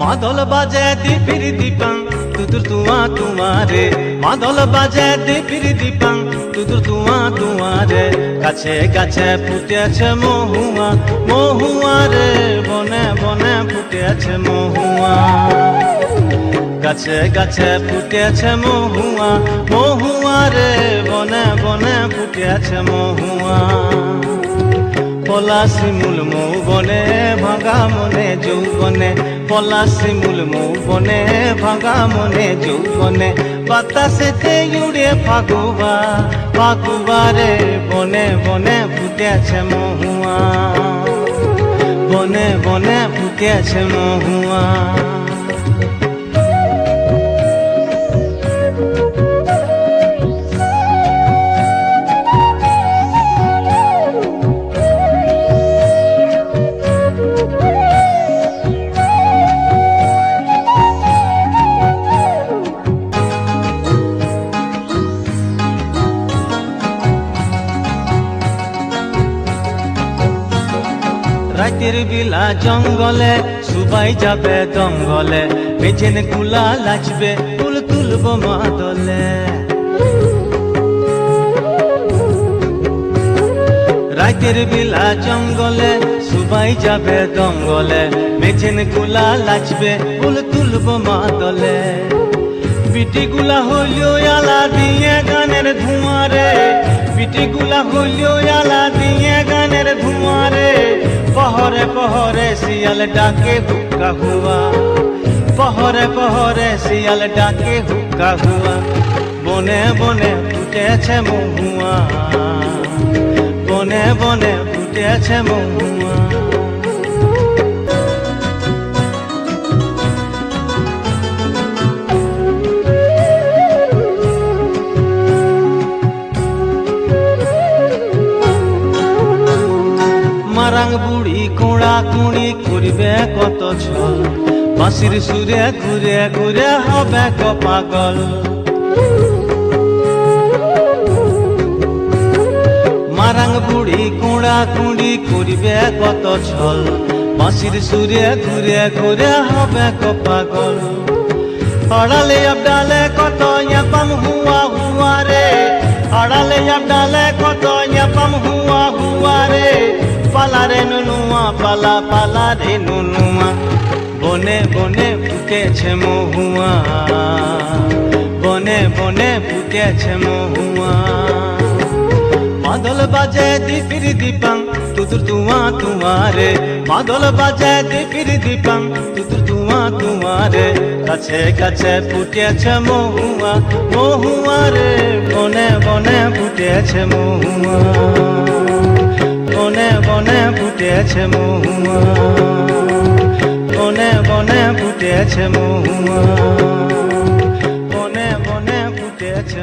মাদল বাজে দীপির দীপাং তুতুর তুয়া তুমারে মাদল বাজে দীপির দীপাং তুতুর তুয়া তুমারে কাছে গাছে ফুটেছে মহুয়া মহুয়া রে, বনে বনে ফুটেছে মহুয়া। গাছে গাছে ফুটেছে মহুয়া মহুয়া রে, বনে বনে ফুটেছে মহুয়া। পলাশি মূল মৌ বনে, ভাঙা মনে যৌবনে। মৌ বনে, ভাঙা মনে যৌবনে। বাতাসেতে উড়ে ফাগুবা ফাগুবা রে। বনে বনে ফুটেছে মহুয়া। বনে বনে ফুটেছে মহুয়া। রাতের বিলা জঙ্গলে, সুবাই যাবে দঙ্গলে। বেচেন কুলা লাচবে তুল তুলব মাদলে। রাতের বিলা জঙ্গলে, সুবাই যাবে দঙ্গলে। মেছেন কুলা লাচবে, ফুল তুলব মাদলে। বিটিগুলা হইল আলা দিয়ে গানের ধুমারে বিটিগুলা হইল আলা দিয়ে গানের ধুমারে পহরে পহরে শিয়াল ডাকে হুক্কা হুয়া। পহরে পহরে শিয়াল ডাকে হুক্কা হুয়া। বনে বনে ফুটেছে মহুয়া। বনে বনে ফুটেছে মহুয়া। মারাং বুড়ি কোড়া কুড়ি করবে কত ছল বাঁশির সুরে ঘুরে ঘুরে হবে ক পাগল। মারাং বুড়ি কোড়া কুড়ি করবে কত ছল বাঁশির সুরে ঘুরে ঘুরে হবে ক পাগল। আড়ালে আবডালে কত ইয়াপাম হুয়া হুয়া রে। আড়ালে আবডালে কত ইয়াপাম হুয়া হুয়া রে। পালা রে নুনুয়া, পালা পালা রে নুনুয়া। বনে বনে ফুটেছে মহুয়া। বনে বনে ফুটেছে মহুয়া। মাদল বাজে দীপির দীপাং, তুতুর তুয়া তুমারে মাদল বাজে দীপির দীপাং, তুতুর তুয়া তুমারে কাছে কাছে ফুটেছে মহুয়া মহুয়া রে। বনে বনে ফুটেছে মহুয়া। ফুটেছে মহুয়া। বনে বনে ফুটেছে মহুয়া। বনে বনে ফুটেছে